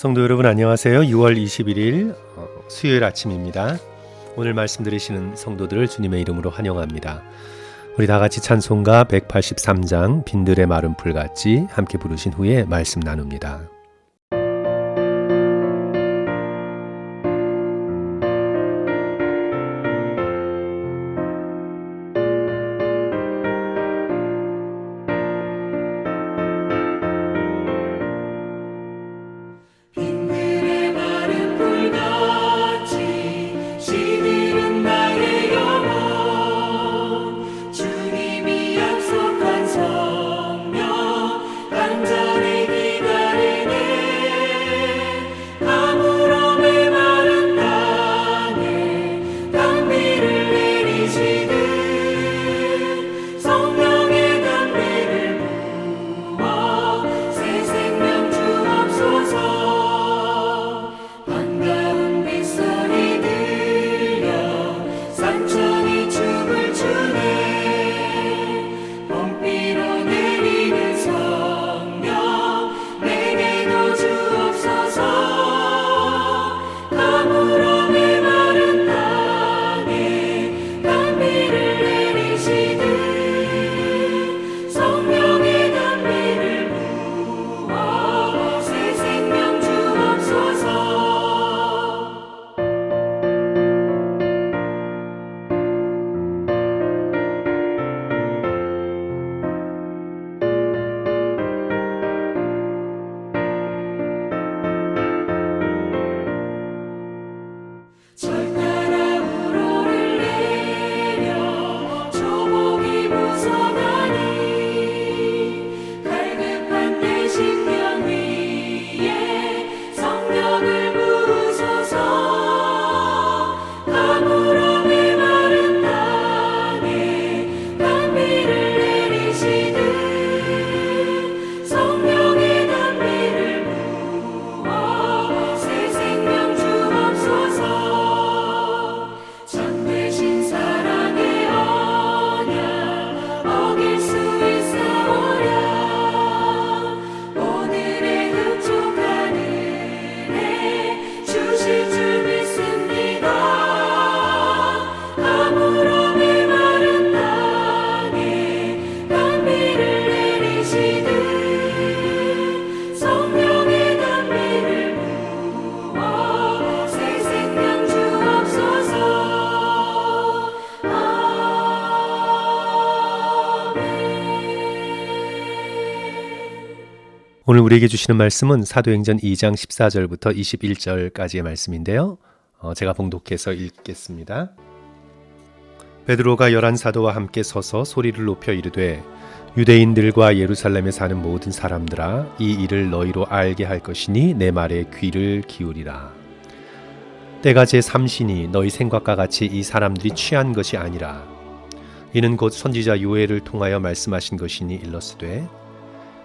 성도 여러분 안녕하세요. 6월 21일 어, 수요일 아침입니다. 오늘 말씀 들으시는 성도들을 주님의 이름으로 환영합니다. 우리 다 같이 찬송가 183장 빈들의 마른 풀같이 함께 부르신 후에 말씀 나눕니다. 오늘 우리에게 주시는 말씀은 사도행전 2장 14절부터 21절까지의 말씀인데요. 어, 제가 봉독해서 읽겠습니다. 베드로가 열한 사도와 함께 서서 소리를 높여 이르되 유대인들과 예루살렘에 사는 모든 사람들아 이 일을 너희로 알게 할 것이니 내 말에 귀를 기울이라. 때가 제 삼신이 너희 생각과 같이 이 사람들이 취한 것이 아니라 이는 곧 선지자 요엘을 통하여 말씀하신 것이니 일러스되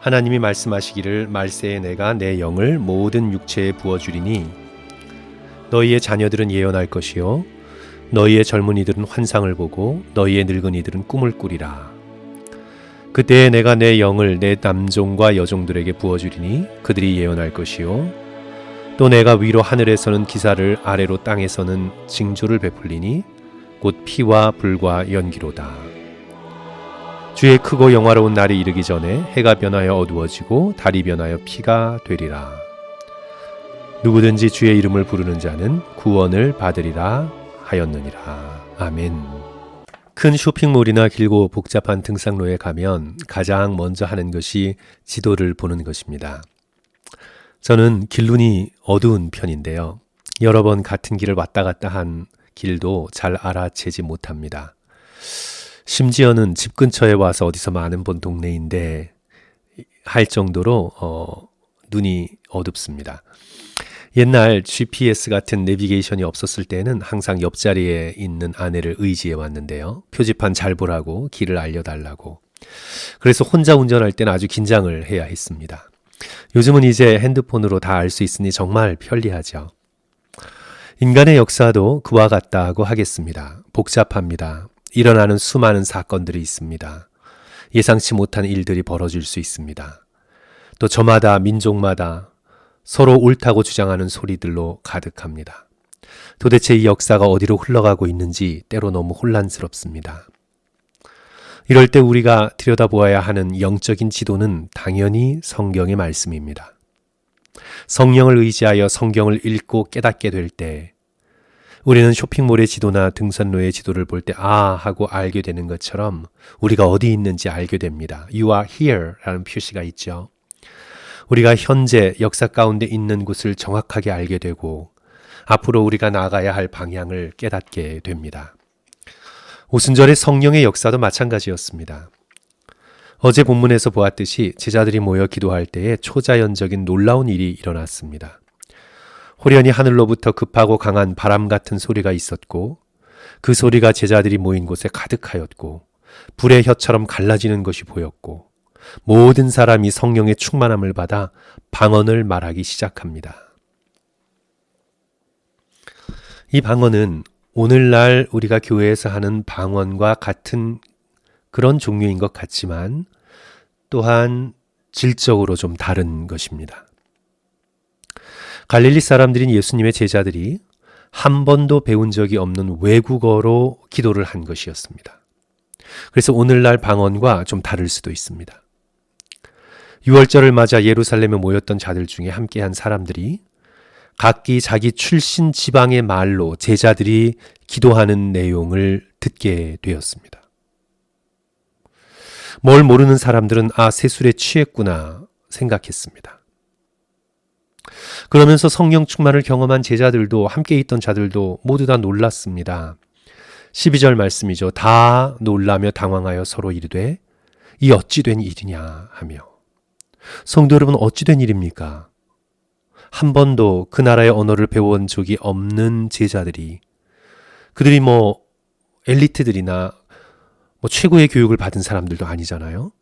하나님이 말씀하시기를 말세에 내가 내 영을 모든 육체에 부어 주리니 너희의 자녀들은 예언할 것이요 너희의 젊은이들은 환상을 보고 너희의 늙은이들은 꿈을 꾸리라. 그때에 내가 내 영을 내 남종과 여종들에게 부어 주리니 그들이 예언할 것이요 또 내가 위로 하늘에서는 기사를 아래로 땅에서는 징조를 베풀리니 곧 피와 불과 연기로다 주의 크고 영화로운 날이 이르기 전에 해가 변하여 어두워지고 달이 변하여 피가 되리라. 누구든지 주의 이름을 부르는 자는 구원을 받으리라 하였느니라. 아멘. 큰 쇼핑몰이나 길고 복잡한 등산로에 가면 가장 먼저 하는 것이 지도를 보는 것입니다. 저는 길눈이 어두운 편인데요. 여러 번 같은 길을 왔다 갔다 한 길도 잘 알아채지 못합니다. 심지어는 집 근처에 와서 어디서 많은 본 동네인데 할 정도로 어, 눈이 어둡습니다. 옛날 GPS 같은 내비게이션이 없었을 때는 항상 옆자리에 있는 아내를 의지해 왔는데요. 표지판 잘 보라고 길을 알려달라고. 그래서 혼자 운전할 때는 아주 긴장을 해야 했습니다. 요즘은 이제 핸드폰으로 다 알 수 있으니 정말 편리하죠. 인간의 역사도 그와 같다고 하겠습니다. 복잡합니다. 일어나는 수많은 사건들이 있습니다. 예상치 못한 일들이 벌어질 수 있습니다. 또 저마다 민족마다 서로 옳다고 주장하는 소리들로 가득합니다. 도대체 이 역사가 어디로 흘러가고 있는지 때로 너무 혼란스럽습니다. 이럴 때 우리가 들여다보아야 하는 영적인 지도는 당연히 성경의 말씀입니다. 성령을 의지하여 성경을 읽고 깨닫게 될 때, 우리는 쇼핑몰의 지도나 등산로의 지도를 볼 때, 아, 하고 알게 되는 것처럼 우리가 어디 있는지 알게 됩니다. You are here 라는 표시가 있죠. 우리가 현재 역사 가운데 있는 곳을 정확하게 알게 되고, 앞으로 우리가 나가야 할 방향을 깨닫게 됩니다. 오순절의 성령의 역사도 마찬가지였습니다. 어제 본문에서 보았듯이 제자들이 모여 기도할 때에 초자연적인 놀라운 일이 일어났습니다. 호련히 하늘로부터 급하고 강한 바람 같은 소리가 있었고 그 소리가 제자들이 모인 곳에 가득하였고 불의 혀처럼 갈라지는 것이 보였고 모든 사람이 성령의 충만함을 받아 방언을 말하기 시작합니다. 이 방언은 오늘날 우리가 교회에서 하는 방언과 같은 그런 종류인 것 같지만 또한 질적으로 좀 다른 것입니다. 갈릴리 사람들인 예수님의 제자들이 한 번도 배운 적이 없는 외국어로 기도를 한 것이었습니다. 그래서 오늘날 방언과 좀 다를 수도 있습니다. 6월절을 맞아 예루살렘에 모였던 자들 중에 함께한 사람들이 각기 자기 출신 지방의 말로 제자들이 기도하는 내용을 듣게 되었습니다. 뭘 모르는 사람들은 아, 세술에 취했구나 생각했습니다. 그러면서 성령 충만을 경험한 제자들도 함께 있던 자들도 모두 다 놀랐습니다. 12절 말씀이죠. 다 놀라며 당황하여 서로 이르되 이 어찌 된 일이냐 하며 성도 여러분 어찌 된 일입니까? 한 번도 그 나라의 언어를 배워온 적이 없는 제자들이 그들이 뭐 엘리트들이나 뭐 최고의 교육을 받은 사람들도 아니잖아요.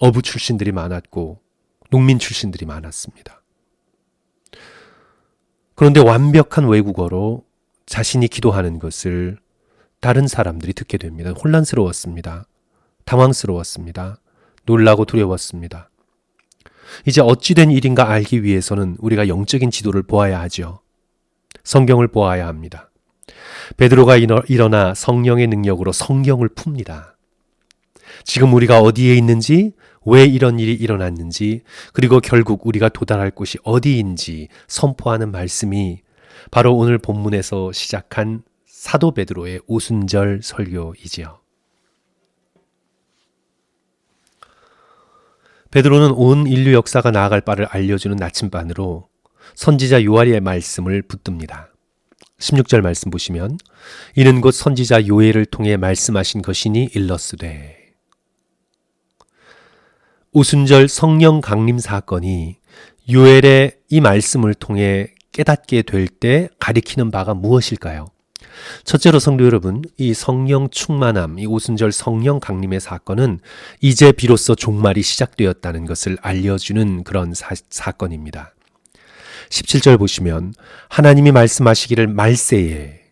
어부 출신들이 많았고 농민 출신들이 많았습니다. 그런데 완벽한 외국어로 자신이 기도하는 것을 다른 사람들이 듣게 됩니다. 혼란스러웠습니다. 당황스러웠습니다. 놀라고 두려웠습니다. 이제 어찌된 일인가 알기 위해서는 우리가 영적인 지도를 보아야 하죠. 성경을 보아야 합니다. 베드로가 일어나 성령의 능력으로 성경을 풉니다. 지금 우리가 어디에 있는지, 왜 이런 일이 일어났는지, 그리고 결국 우리가 도달할 곳이 어디인지 선포하는 말씀이 바로 오늘 본문에서 시작한 사도 베드로의 오순절 설교이지요. 베드로는 온 인류 역사가 나아갈 바를 알려주는 나침반으로 선지자 요한의 말씀을 붙듭니다. 16절 말씀 보시면 이는 곧 선지자 요엘을 통해 말씀하신 것이니 일러스되 오순절 성령 강림 사건이 요엘의 이 말씀을 통해 깨닫게 될 때 가리키는 바가 무엇일까요? 첫째로 성도 여러분, 이 성령 충만함, 이 오순절 성령 강림의 사건은 이제 비로소 종말이 시작되었다는 것을 알려주는 그런 사, 사건입니다. 17절 보시면 하나님이 말씀하시기를 말세에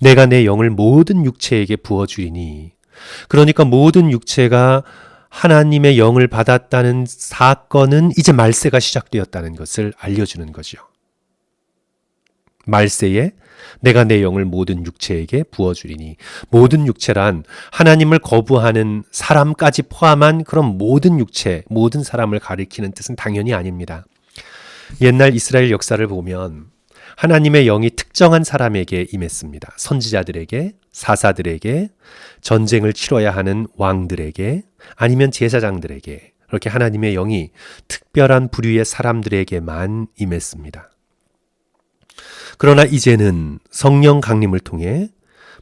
내가 내 영을 모든 육체에게 부어주리니 그러니까 모든 육체가 하나님의 영을 받았다는 사건은 이제 말세가 시작되었다는 것을 알려주는 거죠. 말세에 내가 내 영을 모든 육체에게 부어주리니 모든 육체란 하나님을 거부하는 사람까지 포함한 그런 모든 육체, 모든 사람을 가리키는 뜻은 당연히 아닙니다. 옛날 이스라엘 역사를 보면 하나님의 영이 특정한 사람에게 임했습니다. 선지자들에게, 사사들에게, 전쟁을 치러야 하는 왕들에게, 아니면 제사장들에게, 그렇게 하나님의 영이 특별한 부류의 사람들에게만 임했습니다. 그러나 이제는 성령 강림을 통해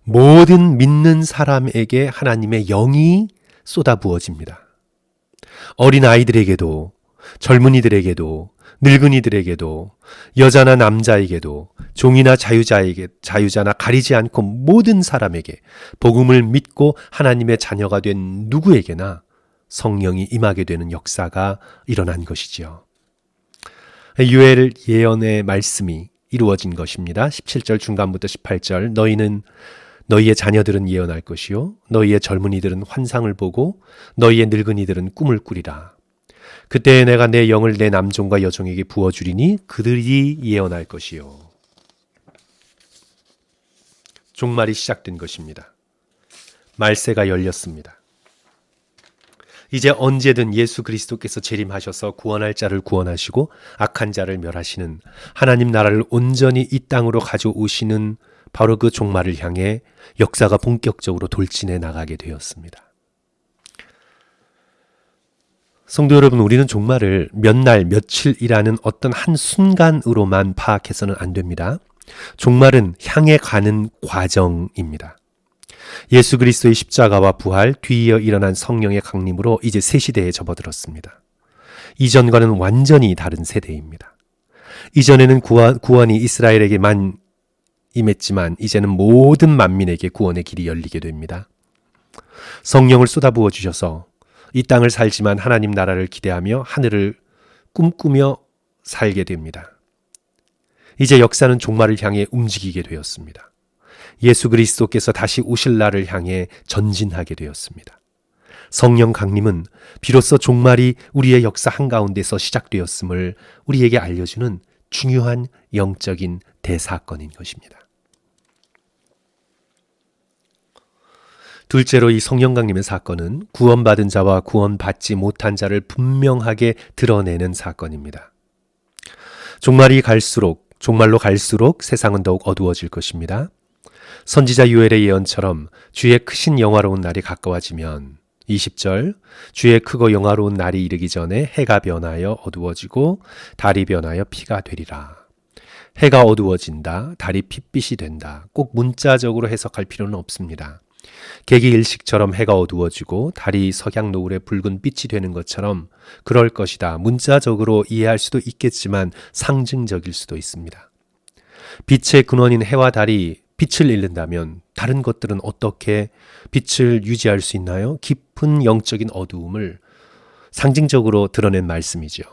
모든 믿는 사람에게 하나님의 영이 쏟아 부어집니다. 어린 아이들에게도 젊은이들에게도 늙은이들에게도 여자나 남자에게도 종이나 자유자에게 자유자나 가리지 않고 모든 사람에게 복음을 믿고 하나님의 자녀가 된 누구에게나 성령이 임하게 되는 역사가 일어난 것이지요. 유엘 예언의 말씀이 이루어진 것입니다. 17절 중간부터 18절 너희는 너희의 자녀들은 예언할 것이요 너희의 젊은이들은 환상을 보고 너희의 늙은이들은 꿈을 꾸리라. 그때 내가 내 영을 내 남종과 여종에게 부어주리니 그들이 예언할 것이요. 종말이 시작된 것입니다. 말세가 열렸습니다. 이제 언제든 예수 그리스도께서 재림하셔서 구원할 자를 구원하시고 악한 자를 멸하시는 하나님 나라를 온전히 이 땅으로 가져오시는 바로 그 종말을 향해 역사가 본격적으로 돌진해 나가게 되었습니다. 성도 여러분, 우리는 종말을 몇 날, 며칠이라는 어떤 한 순간으로만 파악해서는 안 됩니다. 종말은 향해 가는 과정입니다. 예수 그리스도의 십자가와 부활, 뒤이어 일어난 성령의 강림으로 이제 새 시대에 접어들었습니다. 이전과는 완전히 다른 세대입니다. 이전에는 구원, 구원이 이스라엘에게만 임했지만 이제는 모든 만민에게 구원의 길이 열리게 됩니다. 성령을 쏟아부어 주셔서 이 땅을 살지만 하나님 나라를 기대하며 하늘을 꿈꾸며 살게 됩니다. 이제 역사는 종말을 향해 움직이게 되었습니다. 예수 그리스도께서 다시 오실 날을 향해 전진하게 되었습니다. 성령 강림은 비로소 종말이 우리의 역사 한가운데서 시작되었음을 우리에게 알려주는 중요한 영적인 대사건인 것입니다. 둘째로 이 성령 강림의 사건은 구원받은 자와 구원받지 못한 자를 분명하게 드러내는 사건입니다. 종말이 갈수록 종말로 갈수록 세상은 더욱 어두워질 것입니다. 선지자 요엘의 예언처럼 주의 크신 영화로운 날이 가까워지면 20절 주의 크고 영화로운 날이 이르기 전에 해가 변하여 어두워지고 달이 변하여 피가 되리라. 해가 어두워진다. 달이 핏빛이 된다. 꼭 문자적으로 해석할 필요는 없습니다. 계기 일식처럼 해가 어두워지고 달이 석양 노을의 붉은 빛이 되는 것처럼 그럴 것이다. 문자적으로 이해할 수도 있겠지만 상징적일 수도 있습니다. 빛의 근원인 해와 달이 빛을 잃는다면 다른 것들은 어떻게 빛을 유지할 수 있나요? 깊은 영적인 어두움을 상징적으로 드러낸 말씀이죠.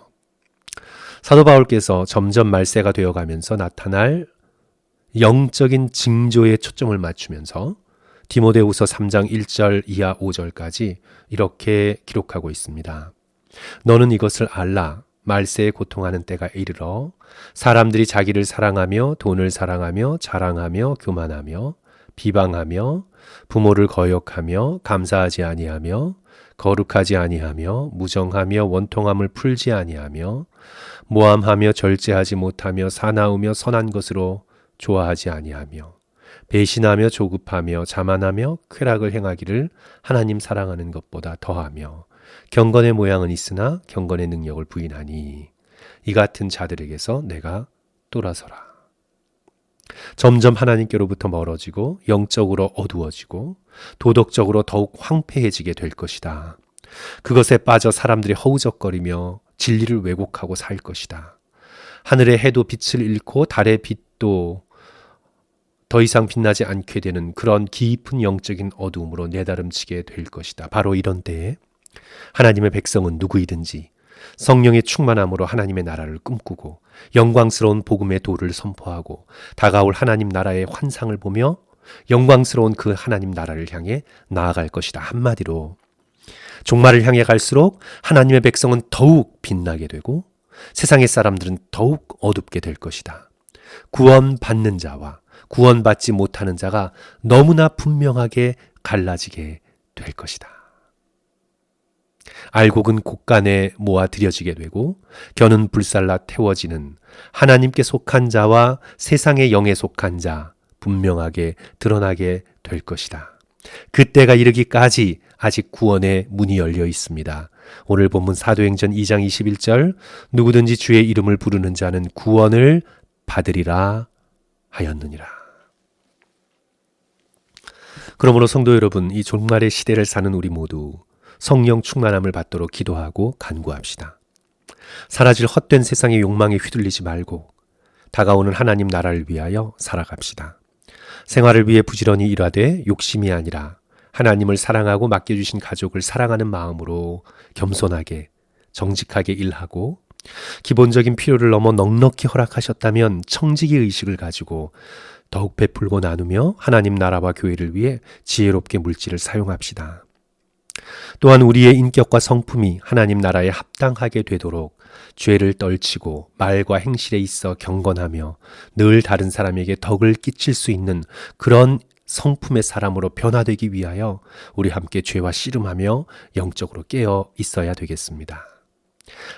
사도 바울께서 점점 말세가 되어 가면서 나타날 영적인 징조에 초점을 맞추면서 디모데후서 3장 1절 이하 5절까지 이렇게 기록하고 있습니다. 너는 이것을 알라. 말세에 고통하는 때가 이르러 사람들이 자기를 사랑하며 돈을 사랑하며 자랑하며 교만하며 비방하며 부모를 거역하며 감사하지 아니하며 거룩하지 아니하며 무정하며 원통함을 풀지 아니하며 모함하며 절제하지 못하며 사나우며 선한 것으로 좋아하지 아니하며 배신하며 조급하며 자만하며 쾌락을 행하기를 하나님 사랑하는 것보다 더하며 경건의 모양은 있으나 경건의 능력을 부인하니 이 같은 자들에게서 내가 돌아서라. 점점 하나님께로부터 멀어지고 영적으로 어두워지고 도덕적으로 더욱 황폐해지게 될 것이다. 그것에 빠져 사람들이 허우적거리며 진리를 왜곡하고 살 것이다. 하늘의 해도 빛을 잃고 달의 빛도 더 이상 빛나지 않게 되는 그런 깊은 영적인 어두움으로 내다름치게 될 것이다. 바로 이런 때에 하나님의 백성은 누구이든지 성령의 충만함으로 하나님의 나라를 꿈꾸고 영광스러운 복음의 도를 선포하고 다가올 하나님 나라의 환상을 보며 영광스러운 그 하나님 나라를 향해 나아갈 것이다. 한마디로 종말을 향해 갈수록 하나님의 백성은 더욱 빛나게 되고 세상의 사람들은 더욱 어둡게 될 것이다. 구원받는 자와 구원받지 못하는 자가 너무나 분명하게 갈라지게 될 것이다. 알곡은 곡간에 모아 들여지게 되고 겨는 불살라 태워지는 하나님께 속한 자와 세상의 영에 속한 자 분명하게 드러나게 될 것이다. 그때가 이르기까지 아직 구원의 문이 열려 있습니다. 오늘 본문 사도행전 2장 21절 누구든지 주의 이름을 부르는 자는 구원을 받으리라 하였느니라. 그러므로 성도 여러분, 이 종말의 시대를 사는 우리 모두 성령 충만함을 받도록 기도하고 간구합시다. 사라질 헛된 세상의 욕망에 휘둘리지 말고 다가오는 하나님 나라를 위하여 살아갑시다. 생활을 위해 부지런히 일하되 욕심이 아니라 하나님을 사랑하고 맡겨주신 가족을 사랑하는 마음으로 겸손하게 정직하게 일하고 기본적인 필요를 넘어 넉넉히 허락하셨다면 청지기 의식을 가지고 더욱 베풀고 나누며 하나님 나라와 교회를 위해 지혜롭게 물질을 사용합시다. 또한 우리의 인격과 성품이 하나님 나라에 합당하게 되도록 죄를 떨치고 말과 행실에 있어 경건하며 늘 다른 사람에게 덕을 끼칠 수 있는 그런 성품의 사람으로 변화되기 위하여 우리 함께 죄와 씨름하며 영적으로 깨어 있어야 되겠습니다.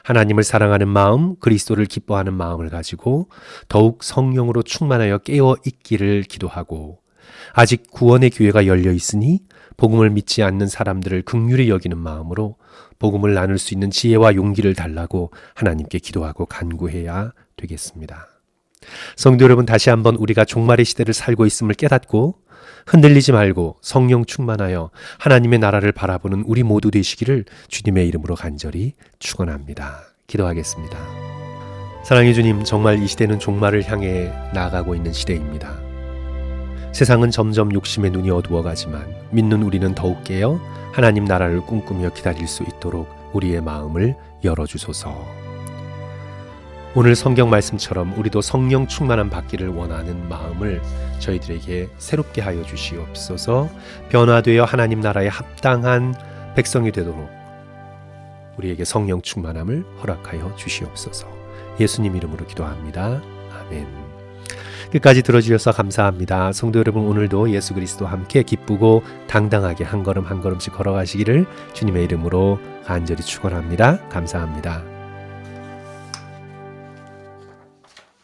하나님을 사랑하는 마음, 그리스도를 기뻐하는 마음을 가지고 더욱 성령으로 충만하여 깨어 있기를 기도하고 아직 구원의 기회가 열려 있으니 복음을 믿지 않는 사람들을 극률히 여기는 마음으로 복음을 나눌 수 있는 지혜와 용기를 달라고 하나님께 기도하고 간구해야 되겠습니다. 성도 여러분 다시 한번 우리가 종말의 시대를 살고 있음을 깨닫고 흔들리지 말고 성령 충만하여 하나님의 나라를 바라보는 우리 모두 되시기를 주님의 이름으로 간절히 축원합니다. 기도하겠습니다. 사랑해 주님, 정말 이 시대는 종말을 향해 나아가고 있는 시대입니다. 세상은 점점 욕심의 눈이 어두워가지만 믿는 우리는 더욱 깨어 하나님 나라를 꿈꾸며 기다릴 수 있도록 우리의 마음을 열어주소서. 오늘 성경 말씀처럼 우리도 성령 충만함 받기를 원하는 마음을 저희들에게 새롭게 하여 주시옵소서 변화되어 하나님 나라에 합당한 백성이 되도록 우리에게 성령 충만함을 허락하여 주시옵소서 예수님 이름으로 기도합니다. 아멘. 끝까지 들어주셔서 감사합니다. 성도 여러분 오늘도 예수 그리스도 함께 기쁘고 당당하게 한 걸음 한 걸음씩 걸어가시기를 주님의 이름으로 간절히 축원합니다. 감사합니다.